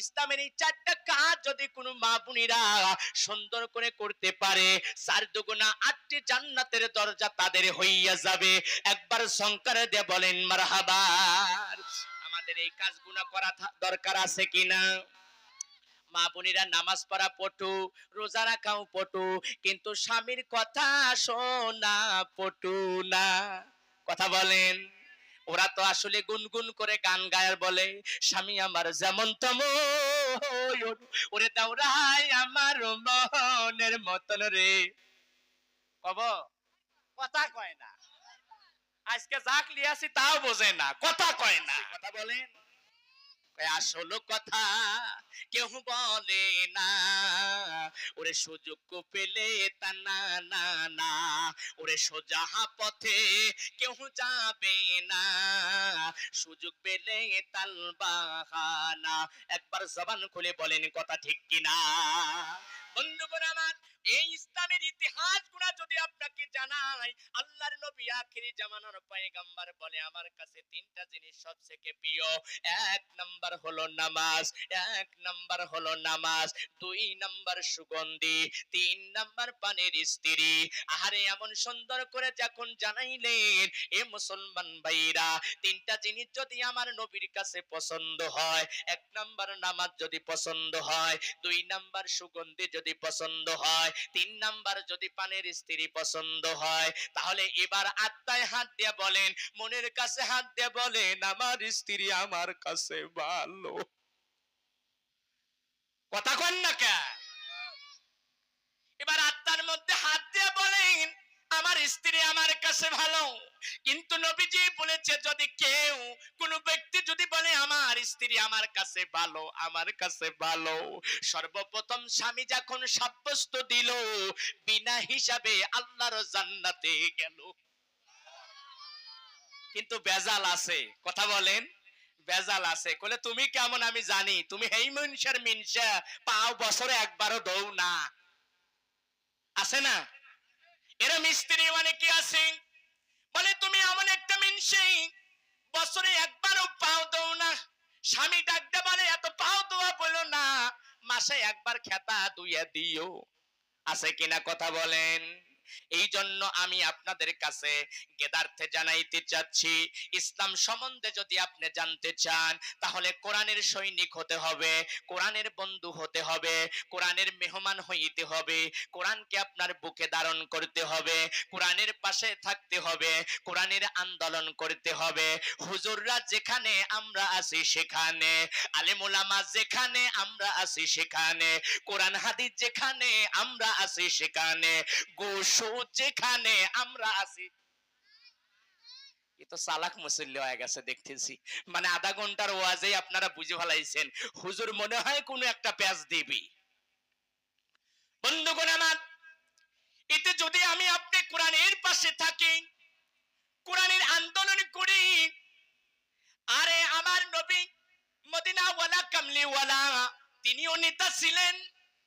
ইসলামের এই চারটা কাজ যদি কোনো মা বোনেরা সুন্দর করে করতে পারে চার দুগুণা আটটি জান্নাতের দরজা তাদের হইয়া যাবে। একবার সংকারে দিয়ে বলেন মারহাবার আমাদের এই কাজগুলো করা দরকার আছে কিনা মা বোনেরা নামাজ পড়া পটু, রোজা রাখাও পটু, কিন্তু স্বামীর কথা শোনা পটু না। কথা বলেন। ওরা তো আসলে গুনগুন করে গান গায়ার বলে, স্বামী আমার যেমন তম ওরে দাউরাই আমার মনের মতন রে। কব? কথা কয় না। আজকে যাক লিয়াছি, তাও বোঝে না, কথা কয় না। কথা বলেন। আসল কথা কেউ বলে না। ওরে সুযোগ পেলে তা না না না। ওরে সোজা পথে কেউ যাবে না। সুযোগ পেলে তাল বাহানা। একবার জবান খুলে বলেন কথা ঠিক কিনা। বন্ধুগণ আমার এই ইসলামের ইতিহাসগুলা যদি আপনাকে জানাই, আল্লাহর নবী আখিরি জামানার পয়গাম্বার বলে আমার কাছে তিনটা জিনিস সবথেকে প্রিয়। এক নাম্বার হলো নামাজ, এক নাম্বার হলো নামাজ, দুই নাম্বার সুগন্ধি, তিন নাম্বার পানির স্ত্রী আহারে, এমন সুন্দর করে যখন জানাইলেন, এ মুসলমান ভাইরা, তিনটা জিনিস যদি আমার নবীর কাছে পছন্দ হয়, এক নাম্বার নামাজ যদি পছন্দ হয়, দুই নাম্বার সুগন্ধি যদি পছন্দ হয় তিন নাম্বার যদি পানের স্ত্রী পছন্দ হয়, তাহলে এবার আত্মায় হাত দিয়ে বলেন, মনের কাছে হাত দিয়ে বলেন, আমার স্ত্রী আমার কাছে ভালো। কথা কন না কে এবার আত্মার মধ্যে হাত দিয়ে বলেন আমার স্ত্রী আমার কাছে ভালো কিন্তু নবীজি বলেছে, যদি কেউ কোন ব্যক্তি যদি বলে, আমার স্ত্রী আমার কাছে ভালো, আমার কাছে ভালো, সর্বপ্রথম স্বামী যখন সাব্যস্ত দিল, বিনা হিসাবে আল্লাহর জান্নাতে গেল। কিন্তু বেজাল আছে, কথা বলেন বেজাল আছে। কলে তুমি কেমন আমি জানি, তুমি হেই মিনসার মিনসা পাও বছরে একবারও দৌ না। আছে না? এরম স্ত্রী অনেকে আছে? বলে, তুমি এমন একটা মিনসেই বছরে একবারও পাও দৌ না। স্বামী ডাকতে বলে, এত পাও দোয়া বলো না, মাসে একবার খেতা দুইয়া দিও। আছে কিনা কথা বলেন? এই জন্য আমি আপনাদের কাছে গেদার্থে জানাইতে চাচ্ছি, ইসলাম সম্বন্ধে যদি আপনি জানতে চান, তাহলে কোরআনের সৈনিক হতে হবে, কোরআনের বন্ধু হতে হবে, কোরআনের মেহমান হইতে হবে, কোরআনকে আপনার বুকে ধারণ করতে হবে, কোরআনের পাশে থাকতে হবে, কোরআনের আন্দোলন করতে হবে। হুজুররা যেখানে আমরা আছি সেখানে, আলেমুলামা যেখানে আমরা আছি সেখানে, কোরআন হাদিস যেখানে আমরা আছি সেখানে গোসু যেখানে আমরা আছি। তো চালাক মুসল্লি হয়ে গেছে, দেখতেছি। মানে আধা ঘণ্টার ওয়াজে আপনারা বুঝে ফেলাইছেন, হুজুর মনে হয় কোনো একটা প্যাচ দিবি। বন্ধুগণ আমার, এতে যদি আমি আপনি কোরআনের পাশে থাকি, কোরআনের আন্দোলন করি, আরে আমার নবী মদিনা ওয়ালা কামলি ওয়ালা তিনিও নেতা ছিলেন,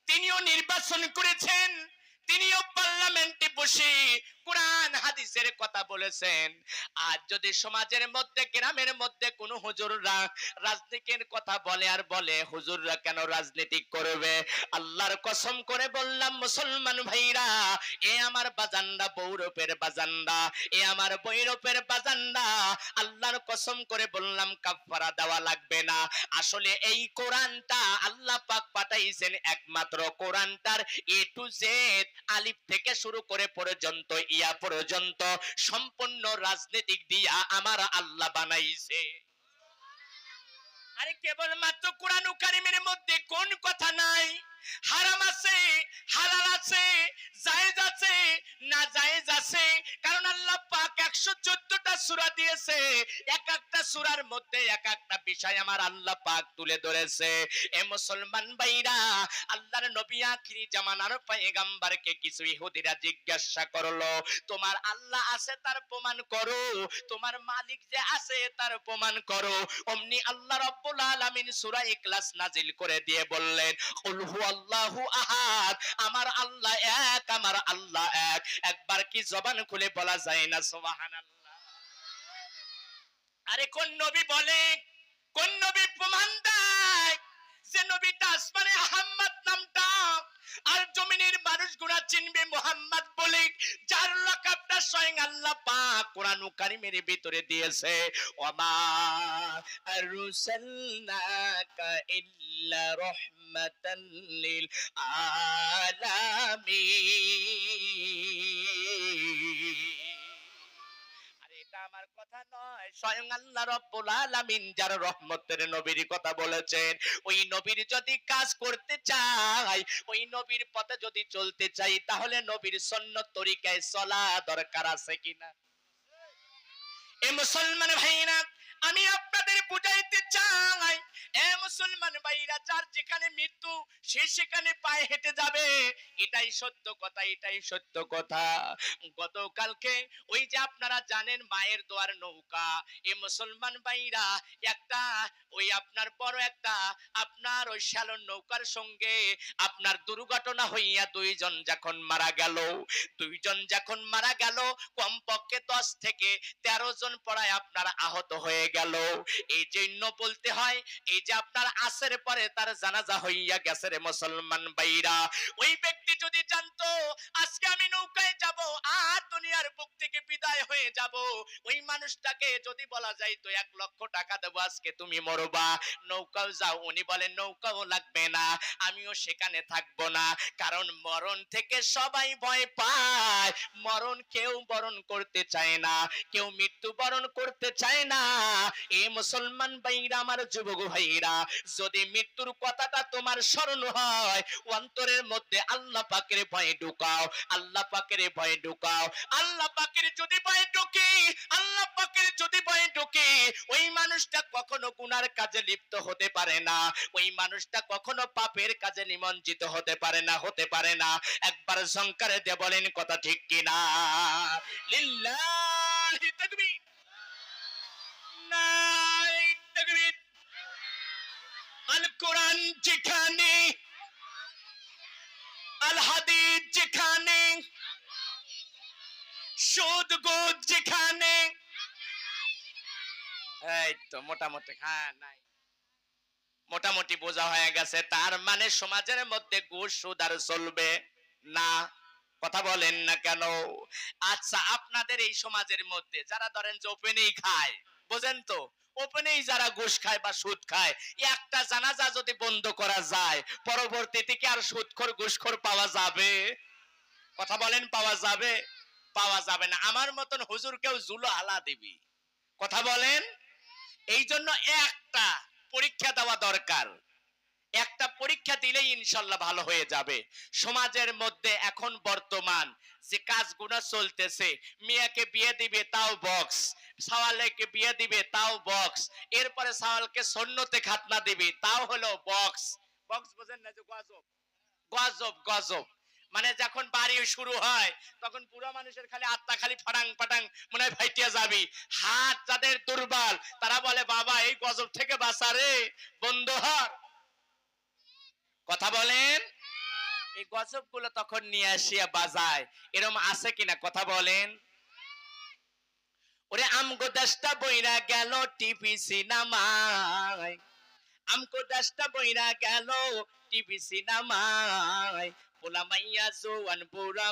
তিনিও নির্বাচন করেছেন তিনিও পার্লামেন্টে বসে কোরআন হাদিসের কথা বলেছেন। আর যদি সমাজের মধ্যে, গ্রামের মধ্যে কোন হুজুররা রাজনীতির কথা বলে আর বলে, হুজুররা কেন রাজনীতি করবে? আল্লাহর কসম করে বললাম, মুসলমান ভাইরা, এ আমার বাজান্ডা বৌরপের বাজান্ডা এ আমার বৈরপের বাজান্ডা আল্লাহর কসম করে বললাম কাফারা দেওয়া লাগবে না। আসলে এই কোরআনটা আল্লাহ পাক পাঠাইছেন একমাত্র কোরআনটার এ টু জেড আলিফ থেকে শুরু করে পর্যন্ত ইয়া পর্যন্ত সম্পূর্ণ রাজনৈতিক দিয়া আমার আল্লাহ বানাইছে। আরে কেবল মাত্র কোরআন কারিমের মধ্যে কোন কথা নাই? হারাম আছে, হালাল আছে, জায়েজ আছে, না জায়েজ আছে, কারণ আল্লাহ পাক 114টা সূরা দিয়েছে। এক একটা সূরার মধ্যে এক একটা বিষয় আমার আল্লাহ পাক তুলে ধরেছে। এ মুসলমান ভাইরা, আল্লাহর নবী আখিরি জামানার পয়গম্বরকে কিছু ইহুদিরা জিজ্ঞাসা করল, তোমার আল্লাহ আছে তার প্রমাণ করো, তোমার মালিক যে আছে তার প্রমাণ করো। অমনি আল্লাহ রাব্বুল আলামিন সূরা ইখলাস নাজিল করে দিয়ে বললেন, কুল হুয়াল্লাহু আহাদ, আমার আল্লাহ এক, আমার আল্লাহ এক। একবার কি জবান খুলে বলা যায় না? সুবহানাল্লাহ। আরে কোন নবী বলে? কোন নবী প্রমাণ দেয় যে নবীটা আসমানে আহম্মদ নামটা? আর জমিনের মানুষগুলা চিনবে মোহাম্মদ বলে, যার লকাবটা স্বয়ং আল্লাহ পাক কোরআন কারিমের ভিতরে দিয়েছে। ওমা আরসালনাকা ইল্লা রাহমাতাল লিল আলামিন আরে এটা কথা নয়। স্বয়ং আল্লাহ রব্বুল আলামিন যার রহমতের নবীর কথা বলেছেন, ওই নবীর যদি কাজ করতে চাই, ওই নবীর পথে যদি চলতে চাই, তাহলে নবীর সন্ন্যত তরিকায় চলা দরকার আছে কিনা? এ মুসলমান ভাইরা আমি আপনাদের বুঝাইতে চাই, এ মুসলমান ভাইরা, যার যেখানে মৃত্যু, সে সেখানে পায়ে হেঁটে যাবে। এটাই সত্য কথা, এটাই সত্য কথা। গতকালকে ওই যে আপনারা জানেন, মায়ের দোয়ার নৌকা। এ মুসলমান ভাইরা, একটা ওই আপনার বড় একটা, আপনার ওই শ্যালন নৌকার সঙ্গে আপনার দুর্ঘটনা হইয়া দুইজন যখন মারা গেল, দুইজন যখন মারা গেল, কমপক্ষে দশ থেকে তেরো জন পড়ায় আপনার আহত হয়ে গেল। এই জন্য বলতে হয়, এই যে আপনার আসের পরে তার জানাজা হইয়া গেছে রে মুসলমান ওই ব্যক্তি যদি জানতো, আজকে আমি নৌকায় যাব, আর দুনিয়ার বুক থেকে বিদায় হয়ে যাব। ওই মানুষটাকে যদি বলা যায়, তো এক লক্ষ টাকা দেবো, আজকে তুমি মরবা। নৌকাও যাও, উনি নৌকাও লাগবে না, আমিও সেখানে থাকব না। কারণ মরণ থেকে সবাই ভয় পায়। মরণ কেউ বরণ করতে চায় না, কেউ মৃত্যু বরণ করতে চায় না। এ মুসলমান ভাইরা, আমার যুবক ভাইরা, যদি মৃত্যুর কথাটা তোমার স্মরণ হয় অন্তরের মধ্যে আল্লাহ পাকের ভয়ে ঢুকাও, আল্লাহ পাকের ভয়ে ঢুকাও, আল্লাহ পাকের যদি ভয়ে ঢুকি, আল্লাহ পাকের যদি ভয়ে ঢুকি, ওই মানুষটা কখনো গুনার কাজে লিপ্ত হতে পারে না, ওই মানুষটা কখনো পাপের কাজে নিমজ্জিত হতে পারে না, হতে পারে না। একবার শঙ্করে দে বলেন, কথা ঠিক কিনা? লিল্লাহি তাকবীর। হ্যাঁ মোটামুটি বোঝা হয়ে গেছে, তার মানে সমাজের মধ্যে ঘুষ আর চলবে না। কথা বলেন না কেন? আচ্ছা আপনাদের এই সমাজের মধ্যে যারা ধরেন যে ওপেনেই খায় বোঝেন তো? ওপেনেই যারা ঘুষ খায় বা সুদ খায়, একটা জানাজা যদি বন্ধ করা যায়, পরবর্তীতে কি আর সুদখোর, ঘুষখোর পাওয়া যাবে? কথা বলেন, পাওয়া যাবে? পাওয়া যাবে না। আমার মতন হুজুর কেউ জুলো আলা দিবি। কথা বলেন? এই জন্য একটা পরীক্ষা দেওয়া দরকার। একটা পরীক্ষা দিলেই ইনশাল্লাহ ভালো হয়ে যাবে। সমাজের মধ্যে এখন বর্তমান যে কাজগুলো চলতেছে, মেয়েকে বিয়ে দিবে তাও বক্স, সওয়ালকে বিয়ে দিবে তাও বক্স, এরপরে সওয়ালকে সন্ন্যতে খাতনা দিবে তাও হলো বক্স। বক্স বোঝেন না যে গজব। গজব গজব। মানে যখন বাড়ি শুরু হয়, তখন পুরো মানুষের খালি আত্মা খালি ফাটাং ফাটাং মনে হয় ভাইটিয়া যাবি। হাত যাদের দুর্বল, তারা বলে, বাবা, এই গজব থেকে বাঁচা রে, বন্ধ হর। কথা বলেন। এই গজবগুলো তখন নিয়ে আসিয়া বাজায়। এরম আছে কিনা? কথা বলেন। ওরে আমগো দশটা বইরা গেল টিভি সিনেমায়। আমগো দশটা বইরা গেল টিভি সিনেমায়। পোলা মাইয়া জোয়ান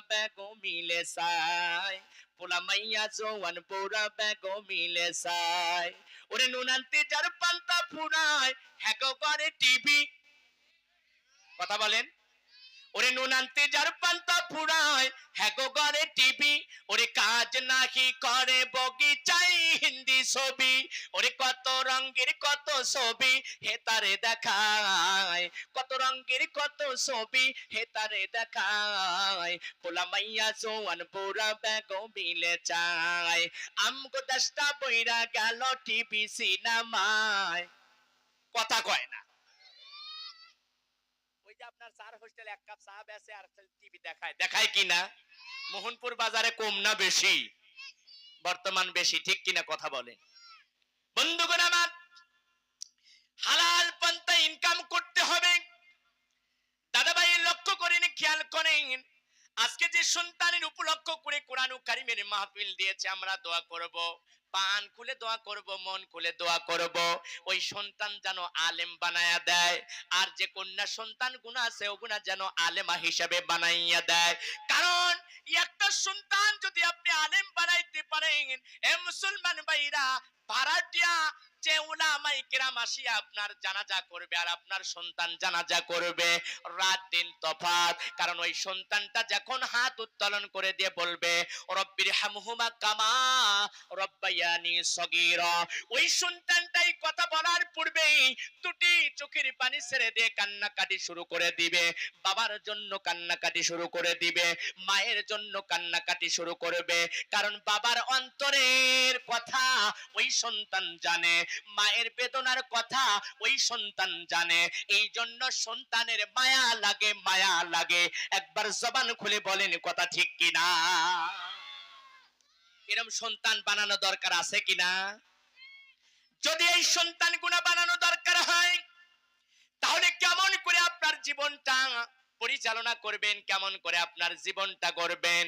বেগো মিলে সাই পোলা মাইয়া জোয়ান বুড়া বেগো মিলে সাই ওরে নুনান্তে যার পান্তা ফুরায়। হ্যাগো করে টিভি কথা বলেন? ওরে নুনান্তে যার পান্তা ফুরায় হ্যাগো করে টিভি ওরে কাজ নাহি করে বগিচাই হিন্দি ছবি, ওরে কত রঙের কত ছবি, হে তারে দেখায়, কত রঙের কত ছবি, হে তারে দেখায় পোলা মাইয়া জোয়ান বুড়া বেগো মিলে চায়, আমগো দশটা বইরা গেল টিভি সিনেমায়। কথা কয় না। যে আপনার চার হোস্টেল এক কাপ চা বেচে আর টিভি দেখায়। দেখায় কিনা মোহনপুর বাজারে কম না বেশি? বর্তমান বেশি, ঠিক কিনা কথা বলে বন্ধুগণ আমার, হালাল পন্থা ইনকাম করতে হবে। দাদা ভাই লক্ষ্য করেন, খেয়াল করেন, আজকে যে সন্তানের উপলক্ষ করে কোরআন কারিমের মাহফিল দিয়েছে, আমরা দোয়া করব। পান খুলে দোয়া করব, মন খুলে দোয়া করব। ওই সন্তান যেন আলেম বানায়া দেয়, আর যে কন্যা সন্তান গুণা আছে, ওগুনা যেন আলেমা হিসাবে বানাইয়া দেয়। কারণ একটা সন্তান যদি আপনি আলেম বানাইতে পারেন, এ মুসলমান ভাইরা, ভাড়াটিয়া যে উলামাই কিরাম আসিয়া আপনার জানাজা করবে আর আপনার সন্তান জানাজা করবে। রাত দিন তফাত কারণ ওই সন্তানটা যখন হাত উত্তোলন করে দিয়ে বলবে রব্বির হামহুমা কামা রব্বায়ানি সগীরা। ওই সন্তানটাই কথা বলার পূর্বেই দুটি চোখের পানি ছেড়ে দিয়ে কান্নাকাটি শুরু করে দিবে। বাবার জন্য কান্নাকাটি শুরু করে দিবে, মায়ের জন্য কান্নাকাটি শুরু করবে। কারণ বাবার অন্তরের কথা ওই সন্তান জানে। মায়ের বেদনার কথা ওই সন্তান জানে। এই জন্য সন্তানের মায়া লাগে মায়া লাগে। একবার জবান খুলে বলেন কথা ঠিক কিনা? এরম সন্তান বানানো দরকার আছে কিনা? যদি এই সন্তান গুণা বানানো দরকার হয়, তাহলে কেমন করে আপনার জীবনটা পরিচালনা করবেন, কেমন করে আপনার জীবনটা গড়বেন।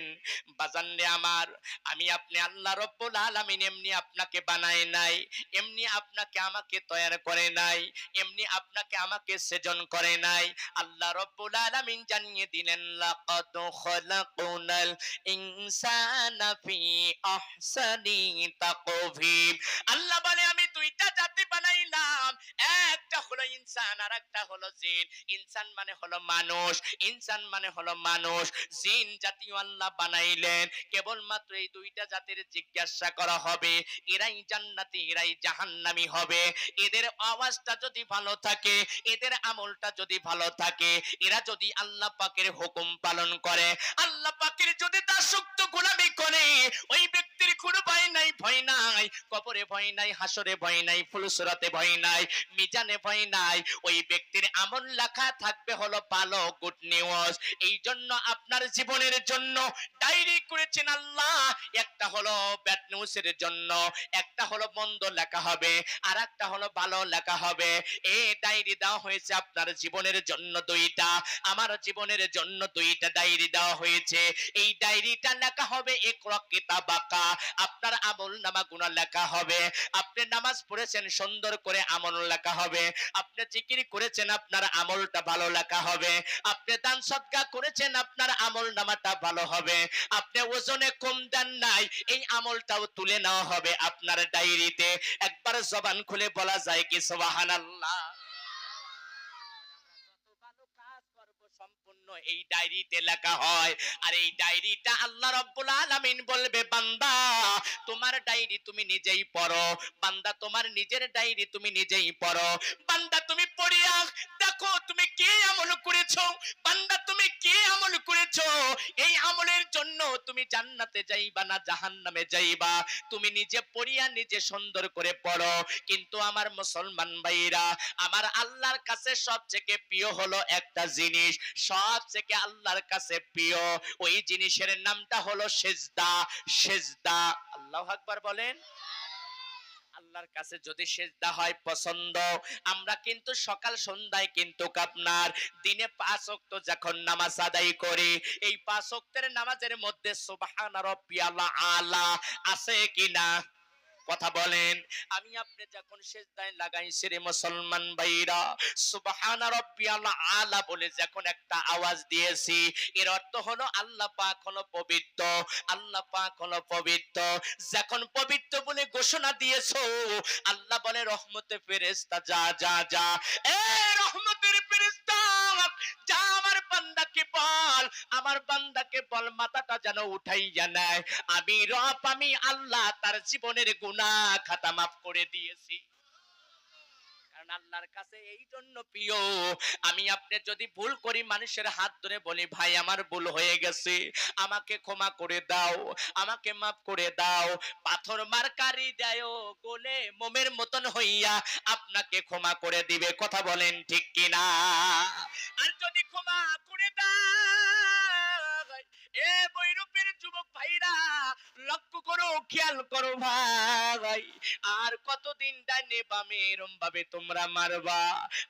বাজানরে আমার, আমি আপনি আল্লাহ রব্বুল আলামিন, এমনি আপনাকে বানায় নাই, এমনি আপনাকে আমাকে তৈরি করে নাই, এমনি আপনাকে আমাকে সৃজন করে নাই। আল্লাহ রব্বুল আলামিন জানিয়ে দিলেন, লাকাদ খলাকুনাল ইনসানা ফি আহসানি তাকভীম আল্লাহ বলে, আমি দুইটা জাতি বানাইলাম। একটা হলো ইনসান আর একটা হলো জিন। ইনসান মানে হলো মানুষ, ইনসান মানে হলো মানুষ। জিন জাতীয় আল্লাহ বানাইলেন। কেবলমাত্র এই দুইটা জাতির জিজ্ঞাসা করা হবে। এরাই জান্নাতি, এরাই জাহান্নামি হবে। এদের আওয়াজটা যদি ভালো থাকে, এদের আমলটা যদি ভালো থাকে, এরা যদি আল্লাহ পাকের হুকুম পালন করে, আল্লাহ পাকের যদি দাসত্ব গোলামি করে, ওই ব্যক্তির কোনো ভয় নাই ভয় নাই। কবরে ভয় নাই, হাসরে ভয় নাই ফুলসরাতে ভয় নাই, মিজানে ভয় নাই। ওই ব্যক্তির আমল লেখা থাকবে হলো ভালো গুড নিউজ এই জন্য আপনার জীবনের জন্য ডায়েরি করেছেন আল্লাহ। একটা হলো ব্যাড নিউজের জন্য, একটা হলো মন্দ লেখা হবে আর একটা হলো ভালো লেখা হবে। এই ডায়েরি দেওয়া হয়েছে আপনার জীবনের জন্য দুইটা, আমার জীবনের জন্য দুইটা ডায়েরি দেওয়া হয়েছে। এই ডায়েরিটা লেখা হবে এক কিতাবাকা, আপনার আমল নামা গুণা লেখা হবে। আপনি নামাজ পড়েছেন সুন্দর করে আমল লেখা হবে। আপনি চিকিরি করেছেন, আপনার আমলটা ভালো লেখা হবে। আপনি দান সদকা করেছেন, আপনার আমল নামাটা ভালো হবে। আপনি ওজনে কম দেন নাই, এই আমলটাও তুলে নেওয়া হবে আপনার ডায়েরিতে। একবার জবান খুলে বলা যায় কি, সুবহানাল্লাহ। সম্পূর্ণ এই ডায়েরিতে লেখা হয়, আর এই ডায়েরিটা আল্লাহ রাব্বুল আলামিন বলবে, বান্দা, তোমার ডায়েরি তুমি নিজেই পড়ো, বান্দা, তোমার নিজের ডায়েরি তুমি নিজেই পড়ো, বান্দা, তুমি পড়িয়া দেখো তুমি কি আমল করেছ, বান্দা, তুমি কি আমল করেছ, এই আমলের জন্য তুমি জান্নাতে যাইবা না জাহান্নামে যাইবা, তুমি নিজে পড়িয়া নিজে সুন্দর করে পড়ো, কিন্তু আমার মুসলমান ভাইরা, আমার আল্লাহর কাছে সবচেয়ে প্রিয় হলো একটা জিনিস সবচেয়ে আল্লাহর কাছে প্রিয়, ওই জিনিসের নামটা হলো সেজদা। সেজদা, আল্লাহ আকবার বলেন। আল্লাহর কাছে যদি সেজদা হয়, পছন্দ। আমরা কিন্তু সকাল সন্ধ্যায় কিন্তু আপনার দিনে পাঁচ ওয়াক্ত যখন নামাজ আদায় করি, এই পাঁচ ওয়াক্তের নামাজের মধ্যে সুবহান রাব্বিয়াল আলা আছে কিনা? কথা বলেন। আমি আপনি যখন সেজদায় লাগাইছি রে মুসলমান ভাইরা, সুবহান রাব্বিয়াল আলা বলে যখন একটা আওয়াজ দিয়েছি, এর অর্থ হলো আল্লাহ পাক হলো পবিত্র, আল্লাহ পাক হলো পবিত্র। যখন পবিত্র বলে ঘোষণা দিয়েছ, আল্লাহ বলে রহমতে ফেরেশতা, যা যা যা। এ বল আমার বান্দাকে বল, মাথাটা যেন উঠাইয়া নেয়। আমি রব, আমি আল্লাহ, তার জীবনের গুনাহ খাতা মাফ করে দিয়েছি। কারণ আল্লাহর কাছে এই জন্য প্রিয়। আমি আপনি যদি ভুল করি মানুষের হাত ধরে বলি, ভাই, আমার ভুল হয়ে গেছে। আমাকে ক্ষমা করে দাও। আমাকে মাফ করে দাও। পাথর মারকারি দেয় গোলে মোমের মতন হইয়া আপনাকে ক্ষমা করে দিবে। কথা বলেন ঠিক কিনা? আর যদি ক্ষমা করে দেয় এ যুবক ভাইরা, লক্ষ্য করো, খেয়াল করো ভাই। আর এরম ভাবে তোমরা মারবা?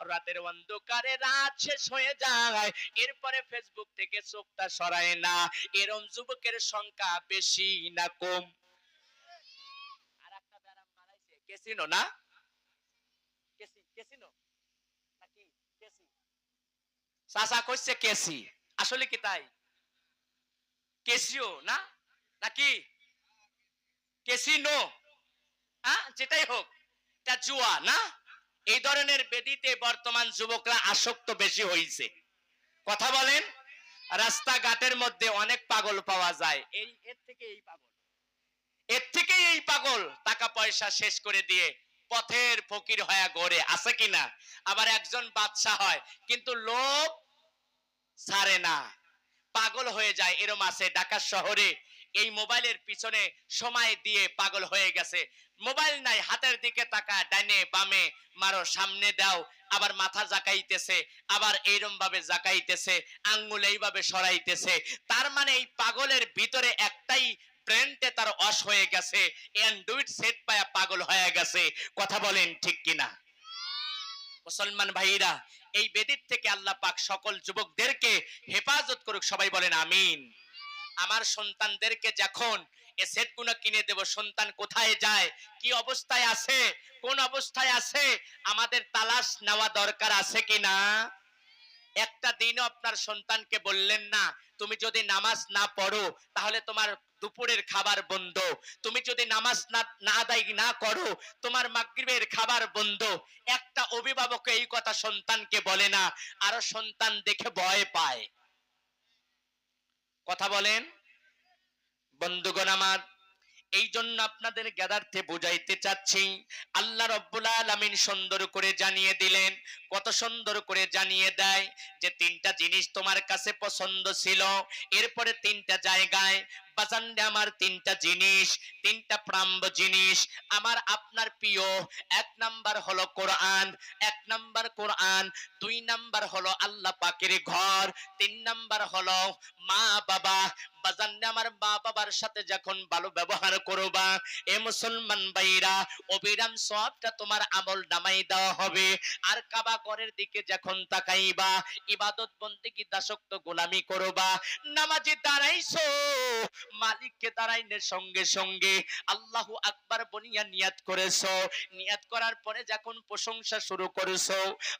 রাতের অন্ধকারে রাত শেষ হয়ে যায়, এরপরে ফেসবুক থেকে চোখটা সরায় না। এরম যুবকের সংখ্যা বেশি না কম। আর একটা কেসিনো না? কেসি, কেসিনো? কেসি? চাচা কইছে কেসি। আসলে কি তাই? কেসিও, না? নাকি? কেসিনো। হ্যাঁ যেটাই হোক, এটা জুয়া, না? এই ধরনের বেদিতে বর্তমান যুবকরা আসক্ত বেশি হয়েছে কথা বলেন, রাস্তাঘাটের মধ্যে অনেক পাগল পাওয়া যায়। এই, এর থেকে এই পাগল। এর থেকে এই পাগল। টাকা পয়সা শেষ করে দিয়ে পথের ফকির হয়ে গড়ে। আছে কিনা আবার একজন বাদশা হয়, কিন্তু লোভ ছাড়ে না। পাগল হয়ে যায় এরম আছে ঢাকা শহরে। এই মোবাইলের পিছনে সময় দিয়ে পাগল হয়ে গেছে। মোবাইল নাই, হাতের দিকে তাকা ডাইনে বামে মারো, সামনে দাও, আবার মাথা জাকাইতেছে আবার এইরম ভাবে জাকাইতেছে আঙ্গুল এইভাবে সরাইতেছে। তার মানে এই পাগলের ভিতরে একটাই ব্রেনটে তার অস হয়ে গেছে। অ্যান্ড্রয়েড সেট পায়া পাগল হয়ে গেছে। কথা বলেন ঠিক কিনা? মুসলমান ভাইরা, এই বেদির থেকে আল্লাহ পাক সকল যুবকদেরকে হেফাজত করুক, সবাই বলেন আমিন। আমার সন্তানদেরকে যখন এ কিনে দেব, সন্তান কোথায় যায়, কি অবস্থায় আছে, কোন অবস্থায় আছে, আমাদের তালাশ নেওয়া দরকার আছে কিনা? একটা দিনও আপনার সন্তানকে বললেন না, তুমি যদি নামাজ না পড়ো, তাহলে তোমার দুপুরের খাবার বন্ধ। তুমি যদি নামাজ না না আদায় না করো, তোমার মাগরিবের খাবার বন্ধ। একটা অভিভাবক এই কথা সন্তানকে বলে না, আরও সন্তান দেখে ভয় পায়। কথা বলেন? বন্ধুগণ আমার এই জন্য আপনাদের গ্যাদার্থে বুঝাইতে চাচ্ছি। আল্লাহ রব্বুল আলামিন সুন্দর করে জানিয়ে দিলেন, কত সুন্দর করে জানিয়ে দেয় যে তিনটা জিনিস তোমার কাছে পছন্দ ছিল, এরপরে তিনটা জায়গায় বাজানডে আমার তিনটা জিনিস, তিনটা প্রাম্ব জিনিস। আমার আপনার প্রিয়, এক নাম্বার হলো কোরআন, এক নাম্বার কোরআন, দুই নাম্বার হলো আল্লাহ পাকের ঘর, তিন নাম্বার হলো মা বাবা। বাজানডে আমার মা বাবার সাথে যখন ভালো ব্যবহার করবা, এ মুসলমান ভাইরা, অবিরাম সবটা তোমার আমল নামাই দেওয়া হবে। আর কাবা ঘরের দিকে যখন তাকাইবা, ইবাদত বন্দেগি দাসক্ত গোলামি করবা। নামাজে দাঁড়াইছো মালিককে দাঁড়াইনের সঙ্গে সঙ্গে আল্লাহু আকবার বনিয়া নিয়াত করেছ। নিয়াত করার পরে যখন প্রশংসা শুরু করেছ,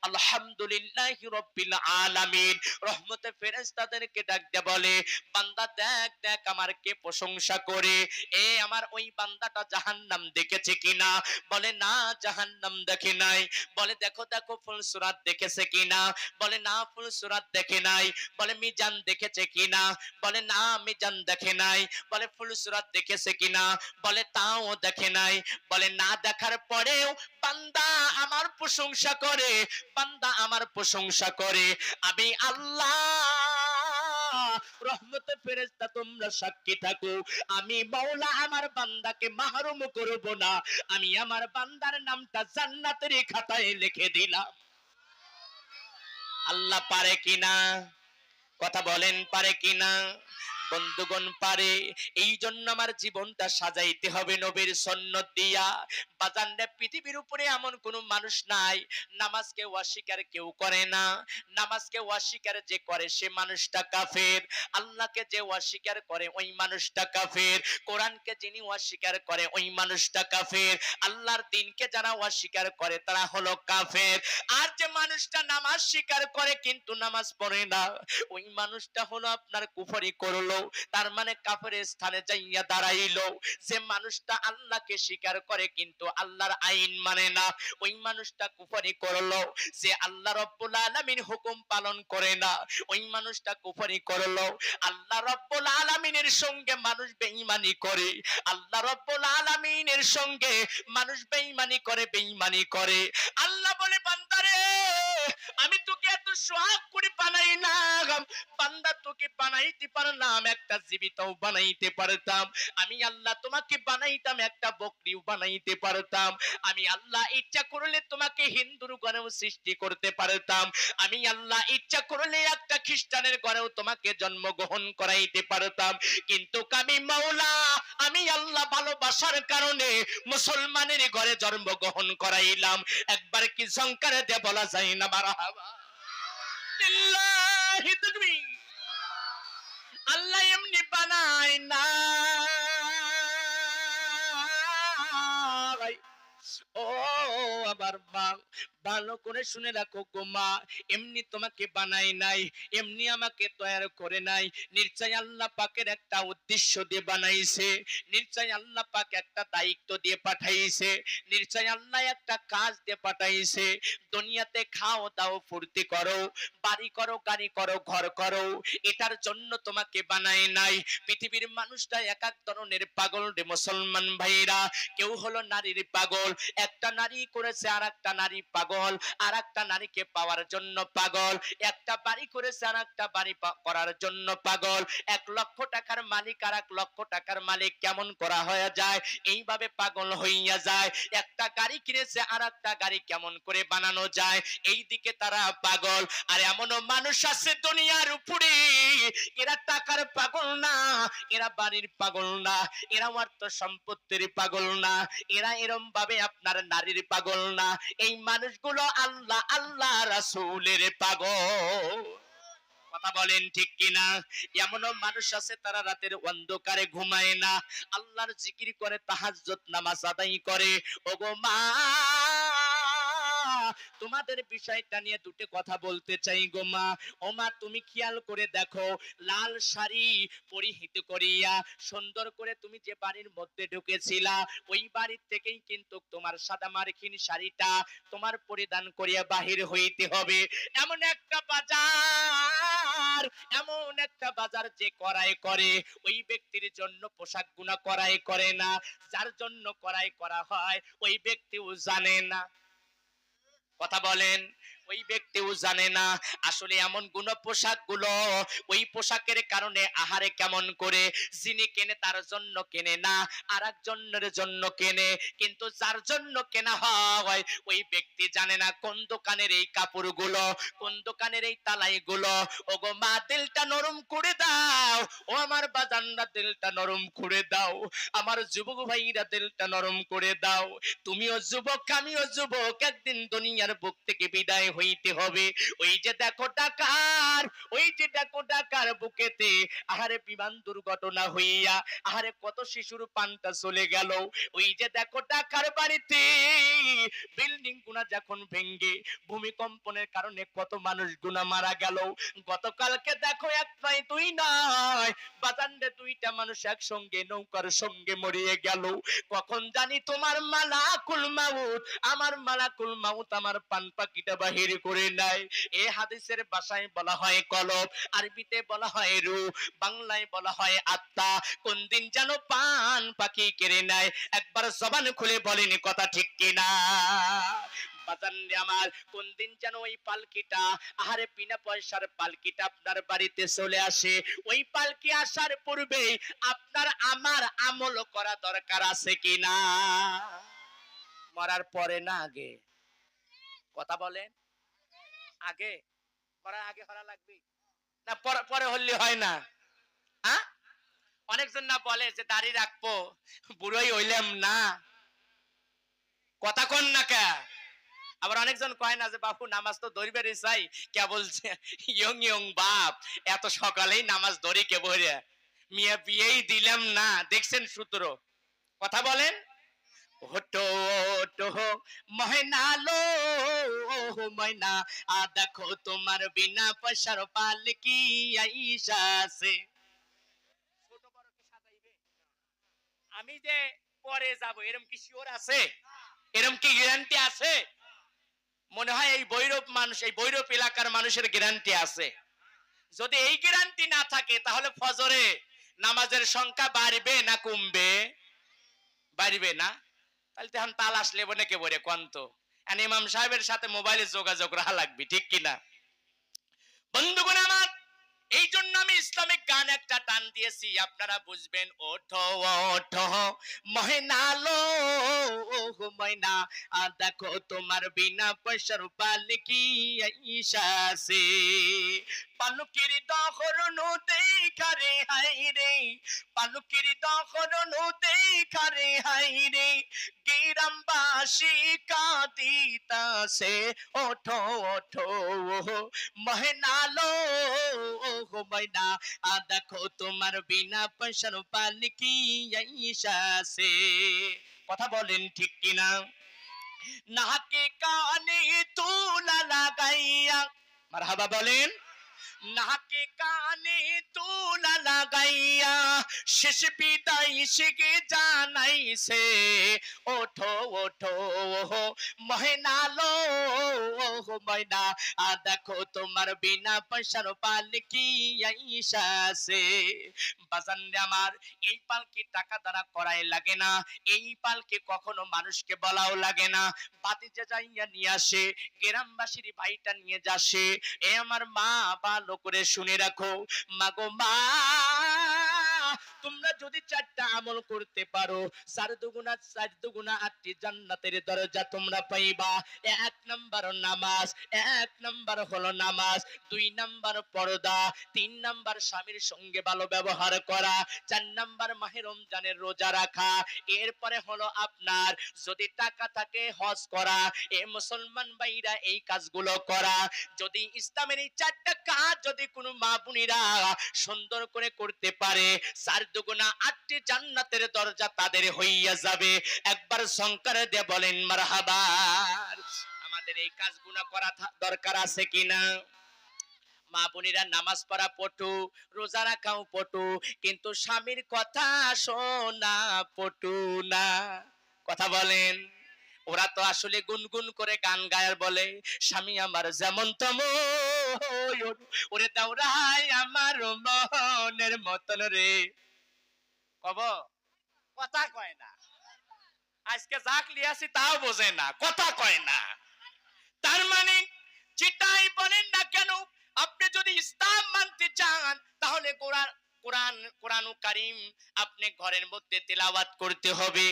আলহামদুলিল্লাহ রব্বিল আলামিন। রহমতে ফেরেশতাদেরকে ডাক দিয়ে বলে, বান্দা দেখ দেখ আমার কে প্রশংসা করে। এ আমার ওই বান্দাটা জাহান্নাম দেখেছে কিনা? বলে, না, জাহান্নাম দেখে নাই। বলে, দেখো দেখো, ফুল সুরাত দেখেছে কিনা? বলে, না, ফুল সুরাত দেখে নাই। বলে, মিজান দেখেছে কিনা? বলে, না, মিজান দেখে নাই। বলে ফুল সুরাত দেখেছে কিনা? বলে, তাও দেখে নাই। বলে, না দেখার পরেও বান্দা আমার প্রশংসা করে, বান্দা আমার প্রশংসা করে। আমি আল্লাহ, রহমতে ফেরেশতা তোমরা সাক্ষী থাকো। আমি মাওলা আমার বান্দাকে মাহরুম করব না। আমি আমার বান্দার নামটা জান্নাতের খাতায় লিখে দিলাম। আল্লাহ পারে কিনা? কথা বলেন, পারে কিনা? বন্ধুগণ পারে এই জন্য আমার জীবনটা সাজাইতে হবে নবীর সন্ন্যত দিয়া। বাজানরে পৃথিবীর উপরে এমন কোন মানুষ নাই, নামাজকে অস্বীকার কেউ করে না। নামাজকে অস্বীকার যে করে সে মানুষটা কাফের। আল্লাহকে যে অস্বীকার করে ওই মানুষটা কাফের। কোরআনকে যিনি অস্বীকার করে ওই মানুষটা কাফের। আল্লাহর দিনকে যারা অস্বীকার করে তারা হলো কাফের। আর যে মানুষটা নামাজ স্বীকার করে কিন্তু নামাজ পড়ে না, ওই মানুষটা হলো আপনার কুফরি করল। তার মানে কাফের স্থানে যাইয়া দাঁড়াইলো। যে মানুষটা আল্লাহকে স্বীকার করে কিন্তু আল্লাহর আইন মানে না। ওই মানুষটা কুফরি করল, যে আল্লাহ রব্বুল আলামিন হুকুম পালন করে না। ওই মানুষটা কুফরি করল, আল্লাহ রব্বুল আলামিনের সঙ্গে মানুষ বেঈমানি করে। আল্লাহ রব্বুল আলামিনের সঙ্গে মানুষ বেঈমানি করে বেঈমানি করে। আল্লাহ বলে, বান্দারে, আমি তোকে এত সোহাগ বানাইতে পারলাম, একটা জীবিতও বানাইতে পারতাম। আমি আল্লাহ তোমাকে বানাইতাম, একটা বকরিও বানাইতে পারতাম। আমি আল্লাহ ইচ্ছা করলে তোমাকে হিন্দুর গণেও সৃষ্টি করতে পারতাম। আমি আল্লাহ ইচ্ছা করলে একটা খ্রিস্টানের গড়েও তোমাকে জন্মগ্রহণ করাইতে পারতাম। কিন্তু আমি মাওলা, আমি আল্লাহ ভালোবাসার কারণে মুসলমানের ঘরে জন্মগ্রহণ করাইলাম। একবার কি সংকার দিয়ে বলা যায় না লিল্লাহি তাকবীর। আল্লাহ এমনি বানায় না। আবার মা ভালো করে শুনে রাখো গো মা, এমনি তোমাকে বানাই নাই, এমনি আমাকে করে নাই। আল্লাহ পাকের একটা উদ্দেশ্য দিয়ে বানাইছে আল্লাহ পাক একটা দায়িত্ব দিয়ে পাঠাইছে আল্লাহ একটা কাজ দিয়ে পাঠাইছে। দুনিয়াতে খাও দাও, ফুর্তি করো, বাড়ি করো, গাড়ি করো, ঘর করো, এটার জন্য তোমাকে বানাই নাই। পৃথিবীর মানুষটা এক এক ধরনের পাগল রে মুসলমান ভাইরা, কেউ হলো নারীর পাগল একটা নারী করেছে আর একটা নারী পাগল আর একটা নারীকে পাওয়ার জন্য পাগল, একটা বাড়ি করেছে আর একটা বাড়ি করার জন্য পাগল, এক লক্ষ টাকার মালিক আর এক লক্ষ টাকার মালিক কেমন করা হয়ে যায়? এইভাবে পাগল হইয়া যায়। একটা গাড়ি কিনেছে আর একটা গাড়ি কেমন করে বানানো যায়? এই দিকে তারা পাগল। আর এমনও মানুষ আছে দুনিয়ার উপরে। এরা টাকার পাগল না, এরা বাড়ির পাগল না, এরা অর্থ সম্পত্তির পাগল না, এরা এরম ভাবে আপনার নারীর পাগল না। এই মানুষগুলো আল্লাহ আল্লাহ রাসুলের পাগল। কথা বলেন ঠিক কিনা? এমনও মানুষ আছে, তারা রাতের অন্ধকারে ঘুমায় না। আল্লাহর জিকির করে তাহাজ নামাজ আদায় করে। ওগো মা! তোমাদের বিষয়টা নিয়ে দুটো কথা বলতে চাই গো মা। ও মা, তুমি খেয়াল করে দেখো, লাল শাড়ি পরিহিত করিয়া, সুন্দর করে তুমি যে বাড়ির মধ্যে ঢুকেছিলা, ওই বাড়ির থেকেই কিন্তু তোমার সাদা মার্কিন শাড়িটা তোমার পরিধান করিয়া বাহির হইতে হবে। এমন একটা বাজার, এমন একটা বাজার যে করাই করে, ওই ব্যক্তির জন্য পোশাক গুনা করাই করে না, যার জন্য করাই করা হয়, ওই ব্যক্তিও জানে না। কথা বলেন। ওই ব্যক্তিও জানে না আসলে এমন গুণ পোশাকগুলো ওই পোশাকের কারণে আহারে কেমন করে? যিনি কেনে তার জন্য কেনে না আর একজনের জন্য কেনে। কিন্তু যার জন্য কেনা হয়, ওই ব্যক্তি জানে না কোন দোকানের এই কাপড়গুলো, কোন দোকানের এই তালাই গুলো ওগো মা দিলটা নরম করে দাও। ও আমার বাজানরা দিলটা নরম করে দাও। আমার যুবক ভাইরা দিলটা নরম করে দাও। তুমিও যুবক, আমিও যুবক। একদিন দুনিয়ার বুক থেকে বিদায় হইতে হবে। ওই যে দেখো টাকার ওই যে দেখো টাকার বুকেতে, আহারে বিমান দুর্ঘটনা হইয়া, আহারে কত শিশুর পান্তা চলে গেল। ওই যে দেখো টাকার বাড়িতে বিল্ডিং গুনা যখন ভেঙ্গে, ভূমিকম্পনের কারণে কত মানুষ গুনা মারা গেল। গতকালকে দেখো এক নয় তুই নয় বাজানরে দুইটা মানুষ একসঙ্গে, নৌকার সঙ্গে মরিয়ে গেল। কখন জানি তোমার মালাকুল মাউত, আমার মালাকুল মাউত আমার পান পাখিটা বাহির করে নাই। এ হাদিসের ভাষায় বলা হয় কলব, আরবিতে বলা হয় রু বাংলায় বলা হয় আত্মা। কোন দিন যেন পান পাখি কেড়ে নেয়, একবার জবান খুলে বলেনি কথা ঠিক কিনা। আমার, কোন দিন যেন ওই পালকিটা, আহারে বিনা পয়সার পালকিটা আপনার বাড়িতে চলে আসে। ওই পালকি আসার পূর্বে আপনার আমার আমল করা দরকার আছে কিনা। মরার পরে না আগে। কথা বলেন। আগে? মরার আগে হরা লাগবে? না পরে পরে হলে হয় না। অনেকজন না বলে যে, দাড়ি রাখব, বুড়োই হইলাম না। কথা কন না কে? আবার অনেকজন কয় না যে বাপু নামাজ তো ধরবে চাই কে বলছে, ইয়ং ইয়ং বাপ, এত সকালেই নামাজ ধরি কে বলে মিয়া বিয়েই দিলাম না। দেখছেন সূত্র। কথা বলেন? হটো হটো ময়না লো ময়না আ দেখো তোমার বিনা পয়সার পালকি আইসা আছে আমি যে পরে যাব এরম কি শিওর আছে? এরম কি গ্যারান্টি আছে? মনে হয় এই বৈরব মানুষ এই বৈরব এলাকার মানুষের গ্যারান্টি আছে। যদি এই গ্যারান্টি না থাকে তাহলে ফজরে নামাজের সংখ্যা বাড়বে না কমবে? বাড়বে না? তাহলে তখন তাল আসলে বনে কে বলে কন্ত ইমাম সাহেবের সাথে মোবাইলে যোগাযোগ রাখা লাগবে, ঠিক কিনা? বন্ধুগণ আমার এই জন্য আমি ইসলামিক গান একটা টান দিয়েছি, আপনারা বুঝবেন। ওঠো ওঠো মহিনালো ময়না, আর দেখো তোমার বিনা পয়সার পালকি আইসাছে পালকির দহরণ দেখারে হাই রে। পালকির দহরণ দেখারে হাই রে। গিরামবাসী কাঁদিতাছে। ওঠো ওঠো মহনালো ময়না আর দেখো তোমার বিনা পয়সার পানি কি? আছে কথা বলেন ঠিক কিনা? নাকে কানে তুলা লাগাইয়া, মারহাবা বলেন। নাকে কানে তুলা লাগাইয়া শেষ বিদায় শিখে জানাইছে, ওঠো ওঠো দেখো তোমার বিনা পয়সার পালকি আইসাছে। বাজান আমার, এই পালকি টাকা দ্বারা করাই লাগে না, এই পালকি কখনো মানুষকে বলাও লাগে না। বাতিজে যাইয়া নিয়ে আসে, গ্রামবাসীর ভাইটা নিয়ে যাসে, এ আমার মা ভালো করে শুনে রাখো। মাগো মা তোমরা যদি চারটা আমল করতে পারো চার দুগুণা চার দুগুণা আটটি জান্নাতের দরজা তোমরা পাইবা। এক নাম্বার নামাজ, এক নাম্বার হলো নামাজ, দুই নাম্বার পর্দা, তিন নাম্বার স্বামীর সঙ্গে ভালো ব্যবহার করা, চার নাম্বার মাহে রমজানের রোজা রাখা। এরপরে হলো আপনার যদি টাকা থাকে হজ করা, এ মুসলমান ভাইরা এই কাজগুলো করা। যদি ইসলামের এই চারটা কাজ যদি কোনো মা বোনেরা সুন্দর করে করতে পারে চার দুগুণা আটটি জান্নাতের দরজা তাদের হইয়া যাবে। একবার সংকার দিয়ে বলেন মারহাবার আমাদের এই কাজগুলো করা দরকার আছে কিনা মা বোনেরা নামাজ পড়া পটু, রোজা রাখাও পটু, কিন্তু স্বামীর কথা শোনা পটু না। কথা বলেন। ওরা তো আসলে গুনগুন করে গান গায়ার বলে, স্বামী আমার যেমন তম ওরে দাওরাই আমার মনের মতন রে। কব কথা কয় না। আজকে যাক লিয়াছি তাও বোঝে না, কথা কয় না। তার মানে যেটাই বলেন না কেন, আপনি যদি ইসলাম মানতে চান, তাহলে কোরআন কোরআন কোরআন কারিম আপনি ঘরের মধ্যে তেলাওয়াত করতে হবে।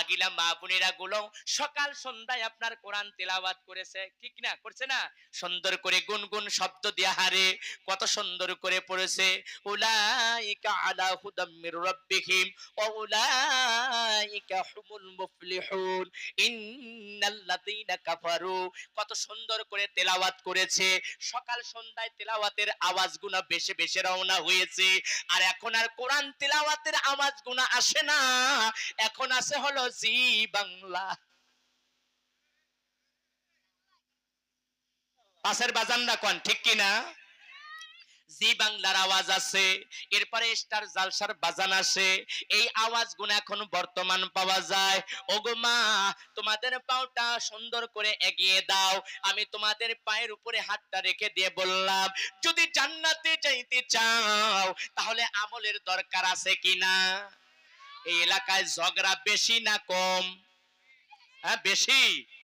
আগিলা মা বোনেরা গুলো সকাল সন্ধ্যায় আপনার কোরআন তেলাওয়াত করেছে, ঠিক না? করছে না? সুন্দর করে গুনগুন শব্দ দিয়া হারে, কত সুন্দর করে পড়েছে। উলাইকা আলা হুদাম মির রাব্বিহিম, ওয়া উলাইকা হুমুল মুফলিহুন, ইন্নাল্লাযীনা কাফারু, কত সুন্দর করে তেলাওয়াত করেছে। সকাল সন্ধ্যায় তেলাওয়াতের আওয়াজগুলো বেশি বেশি রওনা হয়েছে। আর এখন আর কোরআন তিলাওয়াতের আওয়াজ গুণা আসে না। এখন আসে হলো জি বাংলা। পাশের বাজান না কন, ঠিক কিনা? জি বাংলার আওয়াজ আছে, এরপরে স্টার জালসার বাজান আছে এই আওয়াজগুলো এখন বর্তমান পাওয়া যায়। ওগো মা, তোমাদের পাওটা সুন্দর করে এগিয়ে দাও, আমি তোমাদের পায়ের উপরে হাতটা রেখে দিয়ে বললাম, যদি জান্নাতে যাইতে চাও, তাহলে আমলের দরকার আছে কিনা এই এলাকায় ঝগড়া বেশি না কম? হ্যাঁ বেশি?